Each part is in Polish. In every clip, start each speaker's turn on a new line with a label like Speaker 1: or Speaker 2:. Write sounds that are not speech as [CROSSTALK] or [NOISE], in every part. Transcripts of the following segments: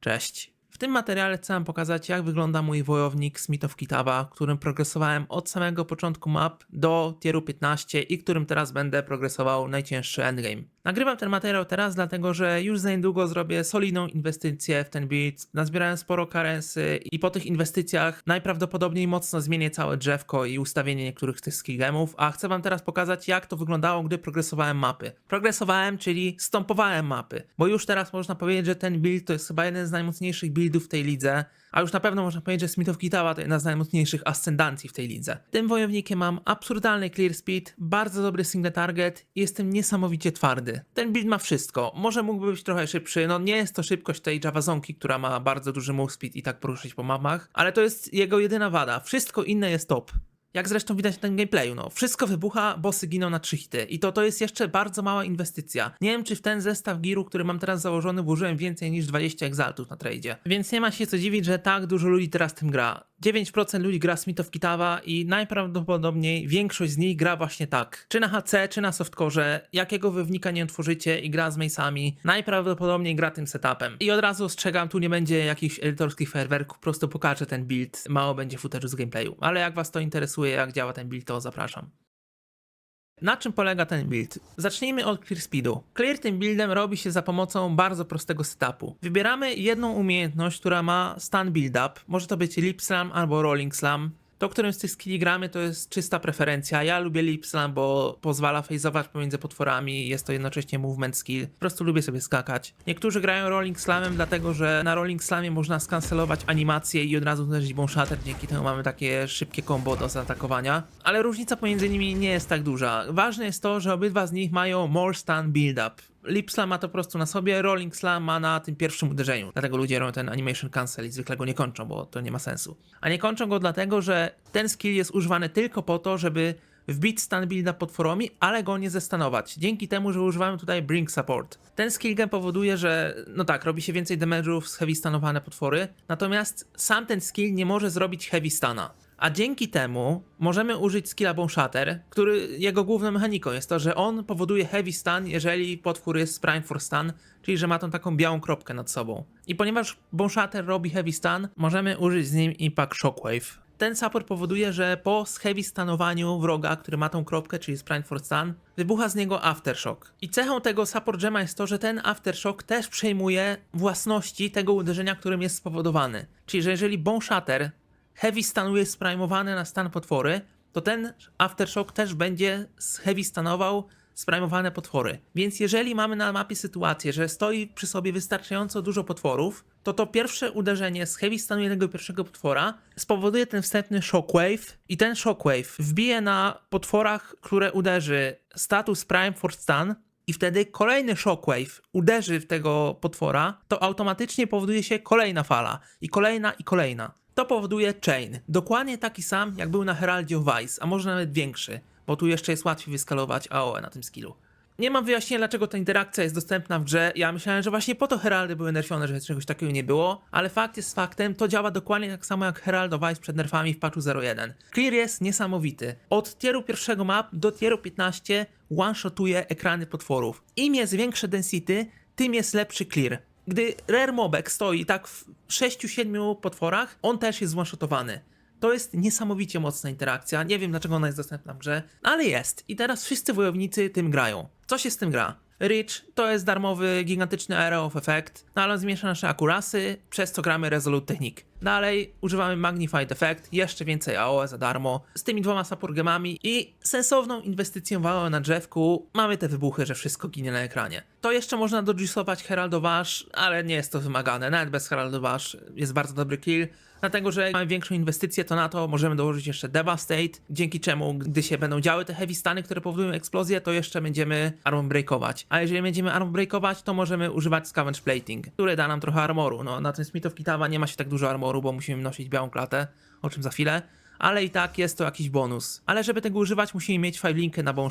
Speaker 1: Cześć. W tym materiale chcę wam pokazać, jak wygląda mój wojownik Smith of Kitaba, którym progresowałem od samego początku map do tieru 15 i którym teraz będę progresował najcięższy endgame. Nagrywam ten materiał teraz, dlatego że już za niedługo zrobię solidną inwestycję w ten build. Nazbierałem sporo currency i po tych inwestycjach najprawdopodobniej mocno zmienię całe drzewko i ustawienie niektórych z tych skillgemów, a chcę wam teraz pokazać, jak to wyglądało, gdy progresowałem mapy. Progresowałem, czyli stąpowałem mapy, bo już teraz można powiedzieć, że ten build to jest chyba jeden z najmocniejszych buildów w tej lidze, a już na pewno można powiedzieć, że Smith of Kitaba to jedna z najmocniejszych ascendancji w tej lidze. Tym wojownikiem mam absurdalny clear speed, bardzo dobry single target i jestem niesamowicie twardy. Ten build ma wszystko. Może mógłby być trochę szybszy, no nie jest to szybkość tej Javazonki, która ma bardzo duży move speed i tak poruszyć po mapach, ale to jest jego jedyna wada. Wszystko inne jest top. Jak zresztą widać na tym gameplayu, no. Wszystko wybucha, bossy giną na 3 hity. I to to jest jeszcze bardzo mała inwestycja. Nie wiem, czy w ten zestaw giru, który mam teraz założony, włożyłem więcej niż 20 exaltów na tradzie. Więc nie ma się co dziwić, że tak dużo ludzi teraz tym gra. 9% ludzi gra Smith of Kitava i najprawdopodobniej większość z nich gra właśnie tak. Czy na HC, czy na softcore, jakiego wywnika nie otworzycie i gra z mace'ami, najprawdopodobniej gra tym setupem. I od razu ostrzegam, tu nie będzie jakichś edytorskich fajerwerków, po prostu pokażę ten build, mało będzie footage'u z gameplayu. Ale jak was to interesuje, jak działa ten build, to zapraszam. Na czym polega ten build? Zacznijmy od Clear Speedu. Clear tym buildem robi się za pomocą bardzo prostego setupu. Wybieramy jedną umiejętność, która ma stun build up. Może to być Lip Slam albo Rolling Slam. To, którym z tych skilli gramy, to jest czysta preferencja. Ja lubię Lip Slam, bo pozwala fejzować pomiędzy potworami, jest to jednocześnie movement skill. Po prostu lubię sobie skakać. Niektórzy grają Rolling Slamem, dlatego że na Rolling Slamie można skancelować animację i od razu uderzyć Bone Shatter, dzięki temu mamy takie szybkie combo do zaatakowania. Ale różnica pomiędzy nimi nie jest tak duża. Ważne jest to, że obydwa z nich mają more stun build up. Lip Slam ma to po prostu na sobie, Rolling Slam ma na tym pierwszym uderzeniu. Dlatego ludzie robią ten animation cancel i zwykle go nie kończą, bo to nie ma sensu. A nie kończą go dlatego, że ten skill jest używany tylko po to, żeby wbić stun build na potworami, ale go nie zestanować. Dzięki temu, że używamy tutaj Bring Support. Ten skill game powoduje, że no tak, robi się więcej damage'ów z heavy stanowane potwory, natomiast sam ten skill nie może zrobić heavy stana. A dzięki temu możemy użyć skilla Bone Shatter, który jego główną mechaniką jest to, że on powoduje heavy stun, jeżeli potwór jest prime for stun, czyli że ma tą taką białą kropkę nad sobą. I ponieważ Bone Shatter robi heavy stun, możemy użyć z nim Impact Shockwave. Ten support powoduje, że po heavy stanowaniu wroga, który ma tą kropkę, czyli prime for stun, wybucha z niego aftershock. I cechą tego support gema jest to, że ten aftershock też przejmuje własności tego uderzenia, którym jest spowodowany. Czyli że jeżeli Bone Shatter heavy stanuje sprimowany na stan potwory, to ten aftershock też będzie z heavy stanował sprimowane potwory. Więc jeżeli mamy na mapie sytuację, że stoi przy sobie wystarczająco dużo potworów, to to pierwsze uderzenie z heavy stanującego pierwszego potwora spowoduje ten wstępny shockwave i ten shockwave wbije na potworach, które uderzy status prime for stun i wtedy kolejny shockwave uderzy w tego potwora, to automatycznie powoduje się kolejna fala i kolejna i kolejna. To powoduje chain. Dokładnie taki sam, jak był na Heraldzie of Vice, a może nawet większy, bo tu jeszcze jest łatwiej wyskalować AOE na tym skillu. Nie mam wyjaśnienia, dlaczego ta interakcja jest dostępna w grze. Ja myślałem, że właśnie po to Heraldy były nerfione, że czegoś takiego nie było, ale fakt jest faktem, to działa dokładnie tak samo jak Herald of Vice przed nerfami w patchu 0.1. Clear jest niesamowity. Od tieru pierwszego map do tieru 15 one-shotuje ekrany potworów. Im jest większe density, tym jest lepszy clear. Gdy Rare Mobek stoi tak w 6-7 potworach, on też jest one-shotowany. To jest niesamowicie mocna interakcja. Nie wiem dlaczego ona jest dostępna w grze, ale jest. I teraz wszyscy wojownicy tym grają. Co się z tym gra? Rich to jest darmowy, gigantyczny Area of Effect, no ale on nasze akurasy, przez co gramy Resolute Technique. Dalej używamy Magnified Effect, jeszcze więcej AOE za darmo, z tymi dwoma support gemami i sensowną inwestycją w AOE na drzewku mamy te wybuchy, że wszystko ginie na ekranie. To jeszcze można dojuicować Heraldowash, ale nie jest to wymagane, nawet bez Heraldowash jest bardzo dobry kill. Dlatego, że mamy większą inwestycję, to na to możemy dołożyć jeszcze Devastate, dzięki czemu, gdy się będą działy te heavy stany, które powodują eksplozję, to jeszcze będziemy armor breakować. A jeżeli będziemy armor breakować, to możemy używać Scavenge Plating, które da nam trochę armoru. No, na tym Smith of Kitava nie ma się tak dużo armoru, bo musimy nosić białą klatę, o czym za chwilę. Ale i tak jest to jakiś bonus. Ale żeby tego używać, musimy mieć Fivelinkę na Bone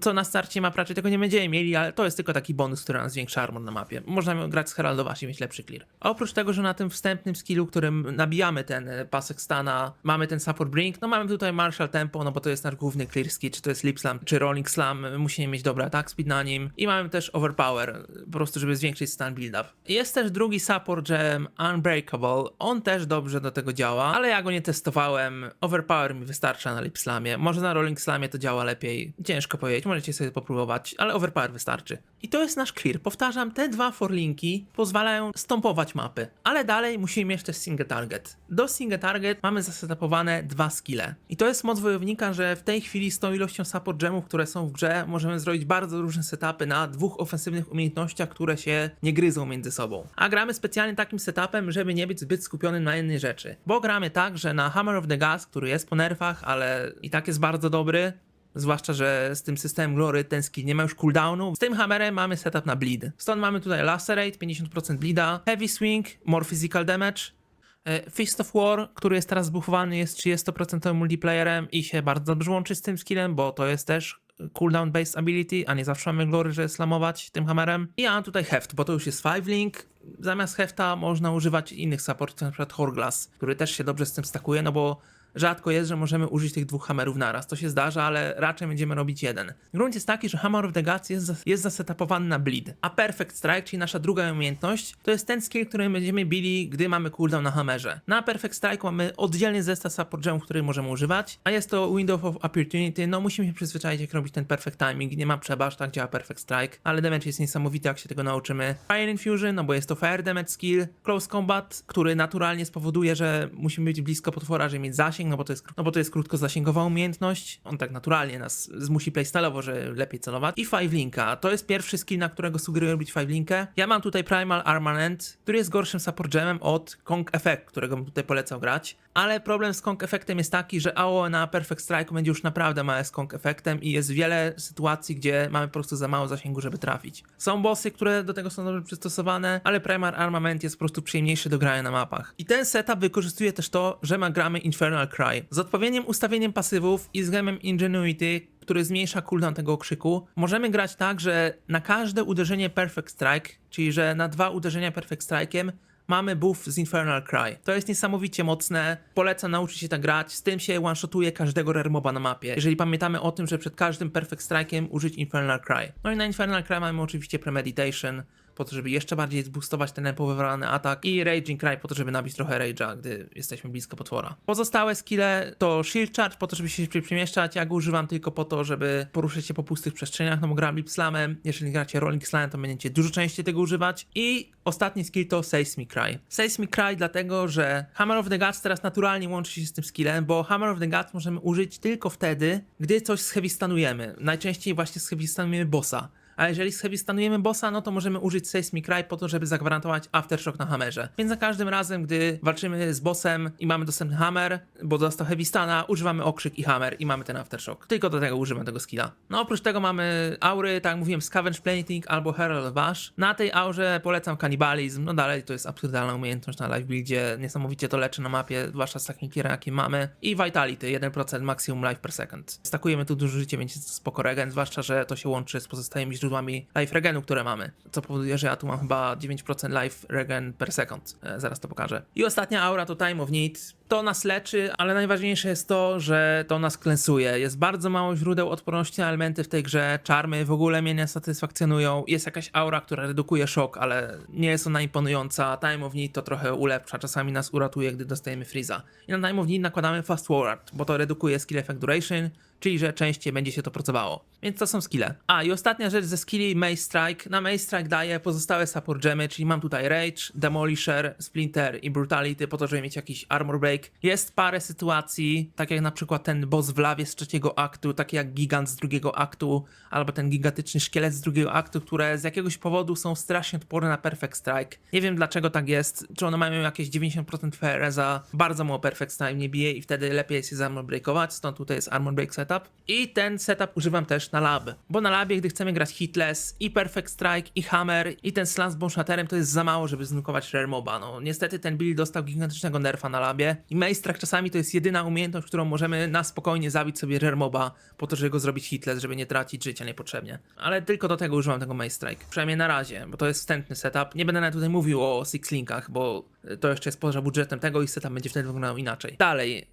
Speaker 1: Co na starcie map raczej tego nie będziemy mieli, ale to jest tylko taki bonus, który nam zwiększa armor na mapie. Można grać z Heraldowasz i mieć lepszy clear. Oprócz tego, że na tym wstępnym skillu, którym nabijamy ten e, pasek stana, mamy ten support brink, no mamy tutaj Marshall Tempo, no bo to jest nasz główny clear skill, czy to jest Lip Slam, czy Rolling Slam, musimy mieć dobry attack speed na nim. I mamy też Overpower, po prostu żeby zwiększyć stan build up. Jest też drugi support gem Unbreakable, on też dobrze do tego działa, ale ja go nie testowałem. Overpower mi wystarcza na Lip Slamie, może na Rolling Slamie to działa lepiej, ciężko powiedzieć, możecie sobie popróbować, ale Overpower wystarczy. I to jest nasz clear. Powtarzam, te dwa forlinki pozwalają stąpować mapy, ale dalej musimy mieć też single target. Do single target mamy zasetapowane dwa skille. I to jest moc wojownika, że w tej chwili z tą ilością support gemów, które są w grze, możemy zrobić bardzo różne setupy na dwóch ofensywnych umiejętnościach, które się nie gryzą między sobą. A gramy specjalnie takim setupem, żeby nie być zbyt skupionym na jednej rzeczy. Bo gramy tak, że na Hammer of the Który jest po nerfach, ale i tak jest bardzo dobry, Zwłaszcza, że z tym systemem Glory skill nie ma już cooldownu. Z tym hammerem mamy setup na bleed. Stąd mamy tutaj Lacerate, 50% bleeda, Heavy Swing, more physical damage, e, Fist of War, który jest teraz zbuffowany, jest 30% multiplayerem i się bardzo dobrze łączy z tym skillem, bo to jest też cooldown based ability, a nie zawsze mamy glory, żeby slamować tym hammerem. I ja mam tutaj heft, bo to już jest 5 link. Zamiast hefta można używać innych supportów, przykład Horglass, który też się dobrze z tym stakuje, no bo rzadko jest, że możemy użyć tych dwóch hammerów naraz. To się zdarza, ale raczej będziemy robić jeden. Grunt jest taki, że Hammer of the Gods jest, jest zasetapowany na bleed, a Perfect Strike, czyli nasza druga umiejętność, to jest ten skill, który będziemy bili, gdy mamy cooldown na hammerze. Na Perfect Strike mamy oddzielny zestaw support gemów, który możemy używać, a jest to Window of Opportunity, no musimy się przyzwyczaić, jak robić ten Perfect Timing, nie ma przebaż, tak działa Perfect Strike, ale damage jest niesamowity, jak się tego nauczymy. Fire Infusion, no bo jest to Fire Damage skill, Close Combat, który naturalnie spowoduje, że musimy być blisko potwora, żeby mieć zasięg, no bo to jest, no bo to jest krótkozasięgowa umiejętność. On tak naturalnie nas zmusi playstyle'owo, że lepiej celować. I Five Linka. To jest pierwszy skill, na którego sugeruję robić Five Linkę. Ja mam tutaj Primal Armament, który jest gorszym support gemem od Kong Effect, którego bym tutaj polecał grać. Ale problem z Kong Effectem jest taki, że AO na Perfect Strike będzie już naprawdę małe z Kong Effectem i jest wiele sytuacji, gdzie mamy po prostu za mało zasięgu, żeby trafić. Są bossy, które do tego są dobrze przystosowane, ale Primal Armament jest po prostu przyjemniejszy do grania na mapach. I ten setup wykorzystuje też to, że ma gramy Infernal Cry. Z odpowiednim ustawieniem pasywów i z gemem Ingenuity, który zmniejsza cooldown tego okrzyku, możemy grać tak, że na każde uderzenie Perfect Strike, czyli że na dwa uderzenia Perfect Strike'iem mamy buff z Infernal Cry. To jest niesamowicie mocne, polecam nauczyć się tak grać, z tym się one-shotuje każdego rare moba na mapie. Jeżeli pamiętamy o tym, że przed każdym Perfect Strike'iem użyć Infernal Cry. No i na Infernal Cry mamy oczywiście Premeditation, po to, żeby jeszcze bardziej zboostować ten empowywalany atak i Raging Cry po to, żeby nabić trochę rage'a, gdy jesteśmy blisko potwora. Pozostałe skille to Shield Charge po to, żeby się przemieszczać, ja go używam tylko po to, żeby poruszać się po pustych przestrzeniach, no bo gram Slamem, jeżeli gracie Rolling Slam, to będziecie dużo częściej tego używać i ostatni skill to Seismic Cry. Seismic Cry dlatego, że Hammer of the Gods teraz naturalnie łączy się z tym skillem, bo Hammer of the Gods możemy użyć tylko wtedy, gdy coś sheavystanujemy. Najczęściej właśnie sheavystanujemy bossa a jeżeli stanujemy bossa, no to możemy użyć Seismic Cry po to, żeby zagwarantować Aftershock na hammerze. Więc za każdym razem, gdy walczymy z bossem i mamy dostępny hammer, bo dostał Heavy Stana, używamy okrzyk i hammer i mamy ten Aftershock. Tylko do tego używam tego skilla. No oprócz tego mamy aury, tak jak mówiłem, Scavenge Plating albo Herald Bash. Na tej aurze polecam kanibalizm, no dalej to jest absurdalna umiejętność na live buildzie, niesamowicie to leczy na mapie, zwłaszcza z takim kierem jakim mamy. I Vitality, 1% maximum life per second. Stakujemy tu dużo życie, więc spoko regen, zwłaszcza, że to się łączy z pozostałymi źródłami life regenu, które mamy. Co powoduje, że ja tu mam chyba 9% life regen per second. E, zaraz to pokażę. I ostatnia aura to Time of Need. To nas leczy, ale najważniejsze jest to, że to nas klensuje. Jest bardzo mało źródeł odporności na elementy w tej grze. Czarmy w ogóle mnie nie satysfakcjonują. Jest jakaś aura, która redukuje szok, ale nie jest ona imponująca. Time of Need to trochę ulepsza, czasami nas uratuje, gdy dostajemy freeza. I na Time of Need nakładamy Fast Forward, bo to redukuje skill effect duration, czyli że częściej będzie się to pracowało. Więc to są skille. A i ostatnia rzecz ze skilli Maze Strike. Na Maze Strike daję pozostałe support gemy, czyli mam tutaj Rage, Demolisher, Splinter i Brutality po to, żeby mieć jakiś armor break. Jest parę sytuacji, tak jak na przykład ten boss w lawie z trzeciego aktu, takie jak gigant z drugiego aktu, albo ten gigantyczny szkielet z drugiego aktu, które z jakiegoś powodu są strasznie odporne na Perfect Strike. Nie wiem dlaczego tak jest, czy one mają jakieś 90% FR za bardzo mało Perfect Strike nie bije i wtedy lepiej jest je armor breakować, stąd tutaj jest armor break set setup. I ten setup używam też na lab, bo na labie, gdy chcemy grać hitless i perfect strike i hammer i ten slam z bonshatterem, to jest za mało, żeby znukować rare moba. No niestety ten build dostał gigantycznego nerfa na labie i Maestrak czasami to jest jedyna umiejętność, którą możemy na spokojnie zabić sobie rare moba po to, żeby go zrobić hitless, żeby nie tracić życia niepotrzebnie. Ale tylko do tego używam tego Maestrike. Przynajmniej na razie, bo to jest wstępny setup. Nie będę nawet tutaj mówił o Six Linkach, bo to jeszcze jest poza budżetem tego i setup będzie wtedy wyglądał inaczej. Dalej,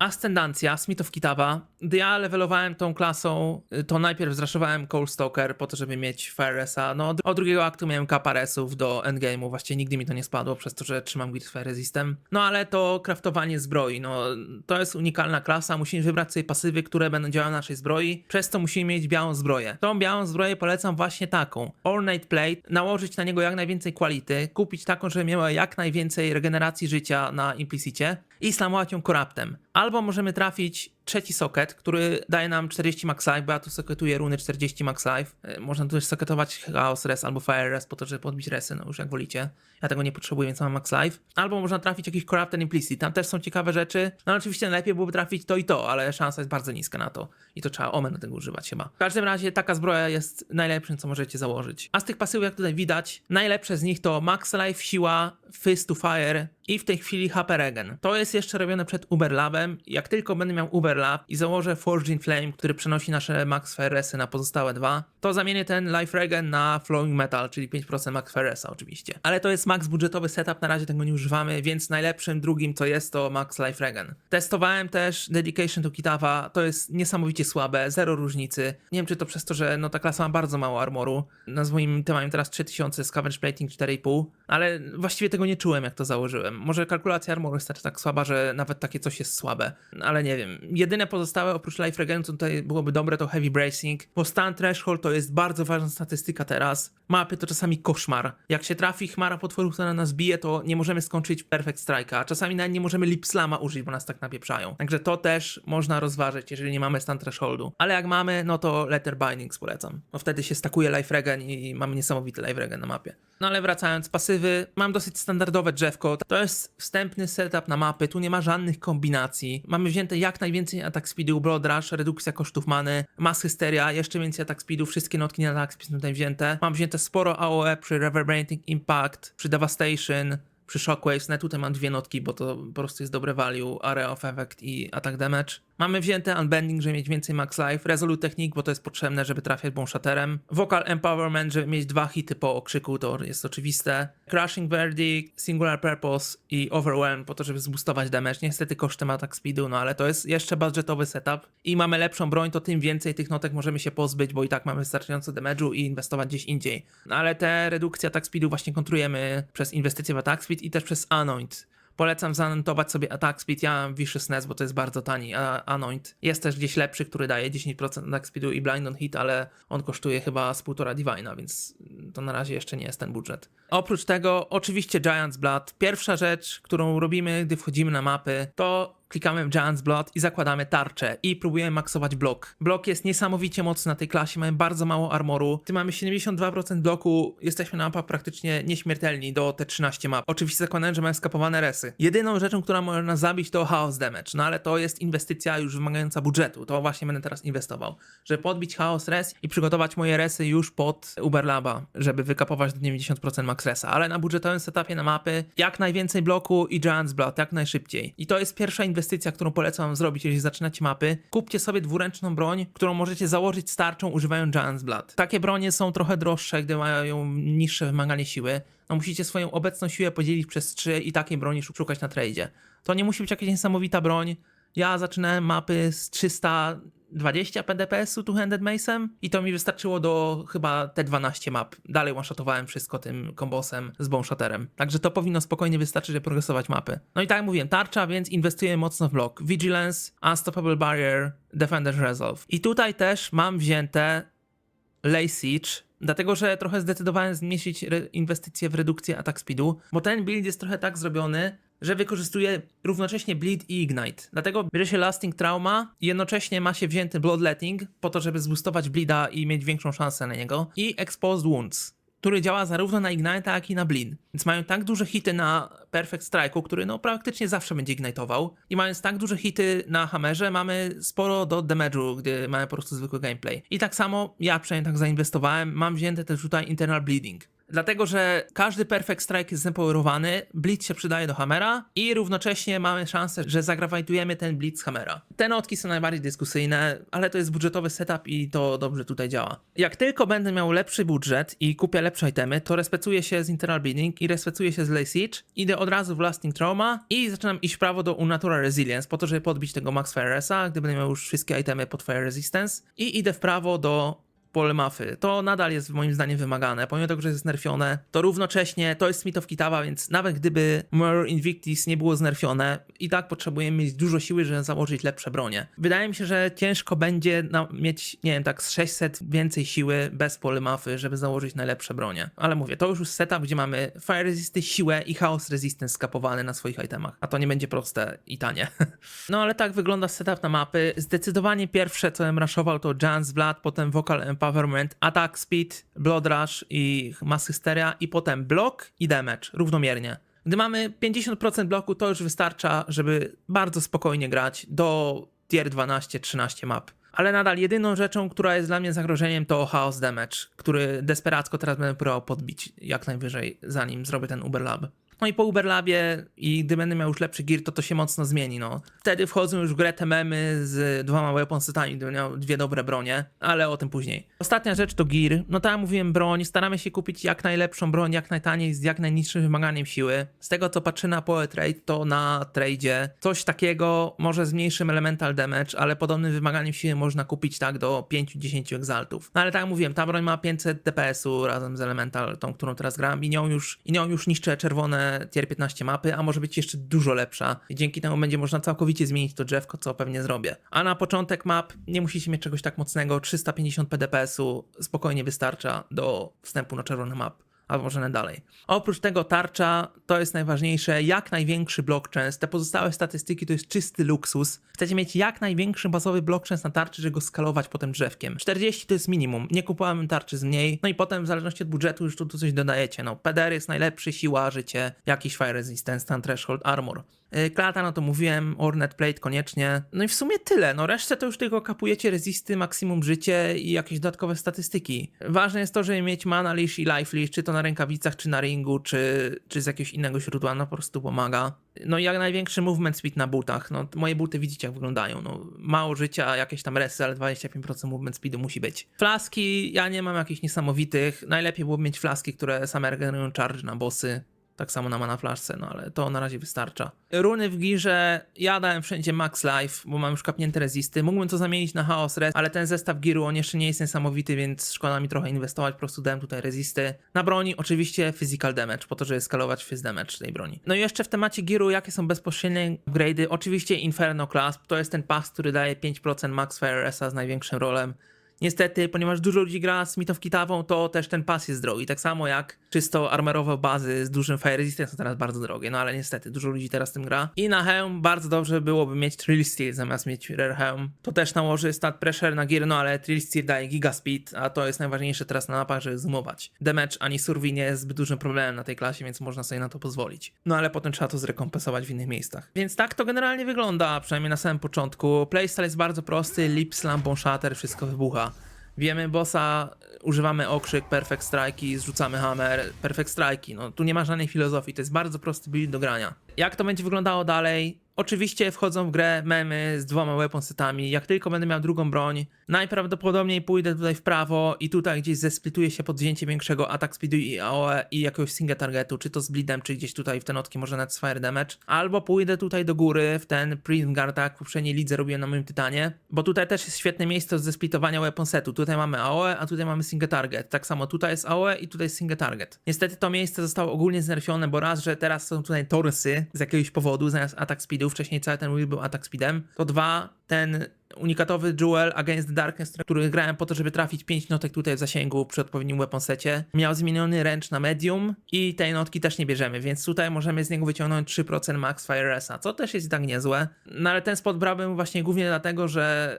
Speaker 1: Ascendancja, Smith Kitaba. Gdy ja levelowałem tą klasą, y, to najpierw zraszowałem Cold Stalker po to, żeby mieć FRS-a. No, od- drugiego aktu miałem kaparesów do endgame'u. Właściwie nigdy mi to nie spadło, przez to, że trzymam Guild Fire Resistem. No, ale to craftowanie zbroi, no, to jest unikalna klasa. Musimy wybrać sobie pasywy, które będą działały na naszej zbroi, przez to musimy mieć białą zbroję. Tą białą zbroję polecam właśnie taką. Ornate Plate, nałożyć na niego jak najwięcej quality, kupić taką, żeby miała jak najwięcej regeneracji życia na implicicie i ją corruptem. Albo możemy trafić trzeci socket, który daje nam 40 max life, bo ja tu soketuję runy 40 max life. E, Można tu też soketować Chaos Res albo Fire Res po to, żeby podbić resy, no już jak wolicie. Ja tego nie potrzebuję, więc mam max life. Albo można trafić jakiś Corrupted Implicit, tam też są ciekawe rzeczy. No oczywiście najlepiej byłoby trafić to i to, ale szansa jest bardzo niska na to. I to trzeba omen do tego używać chyba. W każdym razie taka zbroja jest najlepszym, co możecie założyć. A z tych pasywów, jak tutaj widać, najlepsze z nich to max life, siła, fist to fire i w tej chwili HP Regen. To jest jeszcze robione przed Uber Labem. Jak tylko będę miał Uber I założę Forged in Flame, który przenosi nasze Max FRS-y na pozostałe dwa, to zamienię ten Life Regen na Flowing Metal, czyli 5% Max FRS-a oczywiście. Ale to jest max budżetowy setup, na razie tego nie używamy, więc najlepszym drugim co jest to Max Life Regen. Testowałem też Dedication to Kitawa, to jest niesamowicie słabe, zero różnicy. Nie wiem czy to przez to, że no ta klasa ma bardzo mało armoru. Na swoim tym mam teraz 3000, Scavenge Plating 4,5, ale właściwie tego nie czułem jak to założyłem. Może kalkulacja armoru jest tak słaba, że nawet takie coś jest słabe, ale nie wiem. Jedyne pozostałe oprócz Life Regen, co tutaj byłoby dobre, to Heavy Bracing, bo Stun Threshold to jest bardzo ważna statystyka teraz. Mapy to czasami koszmar. Jak się trafi chmara potworów, która nas bije, to nie możemy skończyć Perfect Strike'a, a czasami nawet nie możemy Lip Slama użyć, bo nas tak napieprzają. Także to też można rozważyć, jeżeli nie mamy Stun Thresholdu. Ale jak mamy, no to Letter Bindings polecam. Bo wtedy się stakuje Life Regen i mamy niesamowity Life Regen na mapie. No ale wracając, pasywy, mam dosyć standardowe drzewko. To jest wstępny setup na mapy, tu nie ma żadnych kombinacji. Mamy wzięte jak najwięcej attack speedu, blood rush, redukcja kosztów many, mass hysteria, jeszcze więcej attack speedu, wszystkie notki na attack speed tutaj wzięte. Mam wzięte sporo AOE przy Reverberating Impact, przy Devastation, przy Shockwaves, nawet tutaj mam dwie notki, bo to po prostu jest dobre value, Area of Effect i Attack Damage. Mamy wzięte Unbending, żeby mieć więcej max life, Resolute Technique, bo to jest potrzebne, żeby trafiać Bonshatterem, Vocal Empowerment, żeby mieć dwa hity po okrzyku, to jest oczywiste, Crushing Verdict, Singular Purpose i Overwhelm, po to, żeby zboostować damage, niestety kosztem attack speedu, no ale to jest jeszcze budżetowy setup i mamy lepszą broń, to tym więcej tych notek możemy się pozbyć, bo i tak mamy wystarczająco damage'u i inwestować gdzieś indziej. No ale te redukcje attack speedu właśnie kontrujemy przez inwestycje w attack speed i też przez Anoint. Polecam zanontować sobie attack speed. Ja mam Viciousness, bo to jest bardzo tani. A Anoint jest też gdzieś lepszy, który daje 10% attack speedu i blind on hit, ale on kosztuje chyba z półtora Divina, więc to na razie jeszcze nie jest ten budżet. Oprócz tego, oczywiście Giant's Blood. Pierwsza rzecz, którą robimy, gdy wchodzimy na mapy, to klikamy Giant's Blood i zakładamy tarczę i próbujemy maksować blok. Blok jest niesamowicie mocny na tej klasie, mamy bardzo mało armoru. Ty mamy 72% bloku, jesteśmy na mapach praktycznie nieśmiertelni do te 13 map. Oczywiście zakładając, że mamy skapowane resy. Jedyną rzeczą, która może nas zabić to Chaos Damage, no ale to jest inwestycja już wymagająca budżetu. To właśnie będę teraz inwestował, żeby podbić Chaos Res i przygotować moje resy już pod Uberlaba, żeby wykapować do 90% max resa. Ale na budżetowym setupie na mapy jak najwięcej bloku i Giant's Blood jak najszybciej. I to jest pierwsza inwestycja, którą polecam zrobić, jeżeli zaczynacie mapy. Kupcie sobie dwuręczną broń, którą możecie założyć starczą używając Giant's Blood. Takie bronie są trochę droższe, gdy mają niższe wymaganie siły. No musicie swoją obecną siłę podzielić przez 3 i takiej broni szu- szukać na tradzie. To nie musi być jakaś niesamowita broń. Ja zaczynałem mapy z 320 PDPS-u two-handed mace'em i to mi wystarczyło do chyba te 12 map. Dalej one-shotowałem wszystko tym kombosem z bone Także to powinno spokojnie wystarczyć, żeby progresować mapy. No i tak jak mówiłem, tarcza, więc inwestuję mocno w blok. Vigilance, Unstoppable Barrier, Defender's Resolve. I tutaj też mam wzięte Lay Siege, dlatego że trochę zdecydowałem zmniejszyć inwestycje w redukcję attack speedu, bo ten build jest trochę tak zrobiony, że wykorzystuje równocześnie bleed i ignite. Dlatego bierze się lasting trauma i jednocześnie ma się wzięty bloodletting po to, żeby zboostować bleeda i mieć większą szansę na niego i exposed wounds. który działa zarówno na Ignite, jak i na Blin. Więc mają tak duże hity na Perfect Strike'u, który no praktycznie zawsze będzie ignite'ował. I mając tak duże hity na Hammerze, mamy sporo do damage'u, gdy mamy po prostu zwykły gameplay. I tak samo ja przynajmniej tak zainwestowałem, mam wzięte też tutaj Internal Bleeding. Dlatego, że każdy Perfect Strike jest zempowerowany, Blitz się przydaje do Hammera i równocześnie mamy szansę, że zagrawajtujemy ten Blitz z Hammera. Te notki są najbardziej dyskusyjne, ale to jest budżetowy setup i to dobrze tutaj działa. Jak tylko będę miał lepszy budżet i kupię lepsze itemy, to respecuję się z Internal Bleeding i respecuję się z Lay Siege, idę od razu w Lasting Trauma i zaczynam iść prawo do Unnatural Resilience po to, żeby podbić tego Max Fire Resa, gdy będę miał już wszystkie itemy pod Fire Resistance i idę w prawo do polemafy. To nadal jest moim zdaniem wymagane, pomimo tego, że jest nerfione, to równocześnie to jest Smith of Kitawa, więc nawet gdyby Mirror Invictus nie było znerfione, i tak potrzebujemy mieć dużo siły, żeby założyć lepsze bronie. Wydaje mi się, że ciężko będzie mieć, nie wiem, tak z 600 więcej siły bez polemafy, żeby założyć najlepsze bronie. Ale mówię, to już jest setup, gdzie mamy Fire Resisty, siłę i Chaos Resistance skapowane na swoich itemach, a to nie będzie proste i tanie. [LAUGHS] no ale tak wygląda setup na mapy. Zdecydowanie pierwsze, co bym raszował, to Jans Blood, potem Vocal Empowerment, Attack Speed, Blood Rush i Mass Hysteria i potem Block i Damage, równomiernie. Gdy mamy 50% bloku, to już wystarcza, żeby bardzo spokojnie grać do tier 12-13 map. Ale nadal jedyną rzeczą, która jest dla mnie zagrożeniem, to Chaos Damage, który desperacko teraz będę próbował podbić jak najwyżej, zanim zrobię ten Uber Lab. No i po Uberlabie i gdy będę miał już lepszy gear, to to się mocno zmieni, no. Wtedy wchodzą już w grę te memy z dwoma weapon setami, gdy miał dwie dobre bronie, ale o tym później. Ostatnia rzecz to gear. No tak jak mówiłem, broń. Staramy się kupić jak najlepszą broń, jak najtaniej, z jak najniższym wymaganiem siły. Z tego co patrzę na Power Trade, to na tradzie coś takiego, może z mniejszym elemental damage, ale podobnym wymaganiem siły można kupić tak do 5-10 exaltów. No ale tak jak mówiłem, ta broń ma 500 DPS-u razem z elemental, tą, którą teraz gram i nią już, i nią już niszczę czerwone tier 15 mapy, a może być jeszcze dużo lepsza. Dzięki temu będzie można całkowicie zmienić to drzewko, co pewnie zrobię. A na początek map nie musicie mieć czegoś tak mocnego, 350 PDPS-u spokojnie wystarcza do wstępu na czerwony map nie dalej. Oprócz tego tarcza to jest najważniejsze, jak największy block częst. Te pozostałe statystyki to jest czysty luksus. Chcecie mieć jak największy bazowy block częst na tarczy, żeby go skalować potem drzewkiem. 40 to jest minimum, nie kupowałem tarczy z mniej. No i potem w zależności od budżetu już tu, tu coś dodajecie. No, PDR jest najlepszy, siła, życie, jakiś fire resistance, ten threshold, armor. Yy, Klata, no to mówiłem, Ornet Plate koniecznie. No i w sumie tyle, no resztę to już tylko kapujecie rezisty, maksimum życie i jakieś dodatkowe statystyki. Ważne jest to, żeby mieć mana leash i life leash, czy to na rękawicach, czy na ringu, czy, czy z jakiegoś innego źródła, no po prostu pomaga. No i jak największy movement speed na butach, no moje buty widzicie jak wyglądają, no mało życia, jakieś tam resy, ale 25% movement speedu musi być. Flaski, ja nie mam jakichś niesamowitych, najlepiej byłoby mieć flaski, które same regenerują charge na bossy, tak samo na mana flaszce, no ale to na razie wystarcza. Runy w girze, ja dałem wszędzie max life, bo mam już kapnięte rezisty. Mógłbym to zamienić na chaos res, ale ten zestaw giru, on jeszcze nie jest niesamowity, więc szkoda mi trochę inwestować, po prostu dałem tutaj rezisty. Na broni oczywiście physical damage, po to, żeby skalować phys damage tej broni. No i jeszcze w temacie giru, jakie są bezpośrednie upgrade'y? Oczywiście Inferno Clasp, to jest ten pas, który daje 5% max fire resa z największym rolem. Niestety, ponieważ dużo ludzi gra Smithów Kitawą, to też ten pas jest drogi. Tak samo jak czysto armerowe bazy z dużym fire resistance są teraz bardzo drogie. No ale niestety, dużo ludzi teraz tym gra. I na hełm bardzo dobrze byłoby mieć Trill Steel zamiast mieć Rare Helm. To też nałoży stat pressure na gear, no ale Trill Steel daje giga speed, a to jest najważniejsze teraz na mapach, żeby zoomować. Damage ani survey nie jest zbyt dużym problemem na tej klasie, więc można sobie na to pozwolić. No ale potem trzeba to zrekompensować w innych miejscach. Więc tak to generalnie wygląda, przynajmniej na samym początku. Playstyle jest bardzo prosty, lip slam, shatter, wszystko wybucha. Wiemy bossa, używamy okrzyk, perfect strike zrzucamy hammer, perfect strike. No tu nie ma żadnej filozofii, to jest bardzo prosty build do grania. Jak to będzie wyglądało dalej? Oczywiście wchodzą w grę memy z dwoma weapon setami. Jak tylko będę miał drugą broń, najprawdopodobniej pójdę tutaj w prawo i tutaj gdzieś zesplituję się pod większego attack speedu i AOE i jakiegoś single targetu, czy to z bleedem, czy gdzieś tutaj w te notki może nawet z fire damage. Albo pójdę tutaj do góry w ten Prism Guard, tak jak w poprzedniej lidze robiłem na moim tytanie, bo tutaj też jest świetne miejsce do zesplitowania weapon setu. Tutaj mamy AOE, a tutaj mamy single target. Tak samo tutaj jest AOE i tutaj jest single target. Niestety to miejsce zostało ogólnie znerfione, bo raz, że teraz są tutaj torsy z jakiegoś powodu zamiast attack speedów, speedu, wcześniej cały ten will był attack speedem. To dwa, ten unikatowy Jewel Against Darkness, który grałem po to, żeby trafić 5 notek tutaj w zasięgu przy odpowiednim weapon secie. Miał zmieniony ręcz na medium i tej notki też nie bierzemy, więc tutaj możemy z niego wyciągnąć 3% max fire resa, co też jest i tak niezłe. No ale ten spot brałbym właśnie głównie dlatego, że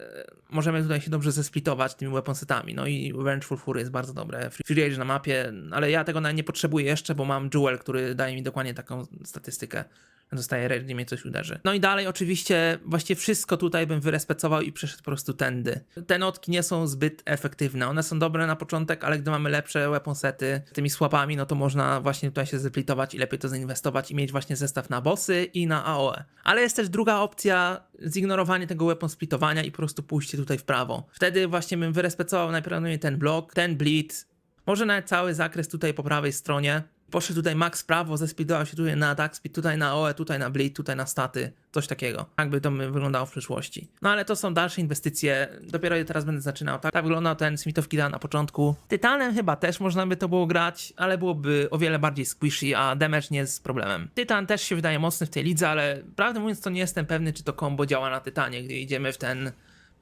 Speaker 1: możemy tutaj się dobrze zesplitować tymi weapon setami. No i Vengeful Fury jest bardzo dobre. Free Rage na mapie, ale ja tego nie potrzebuję jeszcze, bo mam Jewel, który daje mi dokładnie taką statystykę. Dostaję rage, mnie coś uderzy. No i dalej oczywiście właściwie wszystko tutaj bym wyrespektował i przeszedł po prostu tędy. Te notki nie są zbyt efektywne. One są dobre na początek, ale gdy mamy lepsze weapon sety z tymi słapami, no to można właśnie tutaj się zeplitować i lepiej to zainwestować i mieć właśnie zestaw na bossy i na AOE. Ale jest też druga opcja, zignorowanie tego weapon splitowania i po prostu pójście tutaj w prawo. Wtedy właśnie bym wyrespektował najprawdopodobniej ten blok, ten bleed, może nawet cały zakres tutaj po prawej stronie. Poszedł tutaj max prawo, zespeedował się tutaj na attack speed, tutaj na OE, tutaj na bleed, tutaj na staty, coś takiego. Tak by to wyglądało w przyszłości. No ale to są dalsze inwestycje, dopiero je teraz będę zaczynał. Tak, tak wyglądał ten Smith of Kida na początku. Tytanem chyba też można by to było grać, ale byłoby o wiele bardziej squishy, a damage nie jest problemem. Tytan też się wydaje mocny w tej lidze, ale prawdę mówiąc to nie jestem pewny, czy to combo działa na Tytanie, gdy idziemy w ten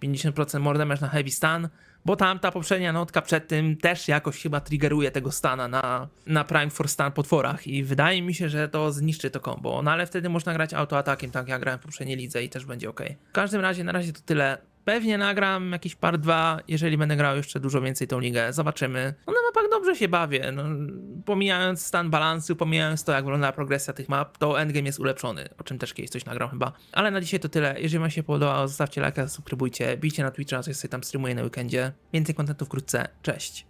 Speaker 1: 50% more damage na heavy stun, bo tam ta poprzednia notka przed tym też jakoś chyba triggeruje tego stana na, na Prime for Stun potworach i wydaje mi się, że to zniszczy to combo, no ale wtedy można grać autoatakiem, tak jak grałem w poprzedniej lidze i też będzie ok. W każdym razie na razie to tyle. Pewnie nagram jakiś par 2, jeżeli będę grał jeszcze dużo więcej tą ligę. Zobaczymy. No na mapach dobrze się bawię. No, pomijając stan balansu, pomijając to, jak wygląda progresja tych map, to endgame jest ulepszony, o czym też kiedyś coś nagram chyba. Ale na dzisiaj to tyle. Jeżeli wam się podobało, zostawcie lajka, subskrybujcie, bijcie na Twitcha, coś sobie tam streamuję na weekendzie. Więcej kontentu wkrótce. Cześć!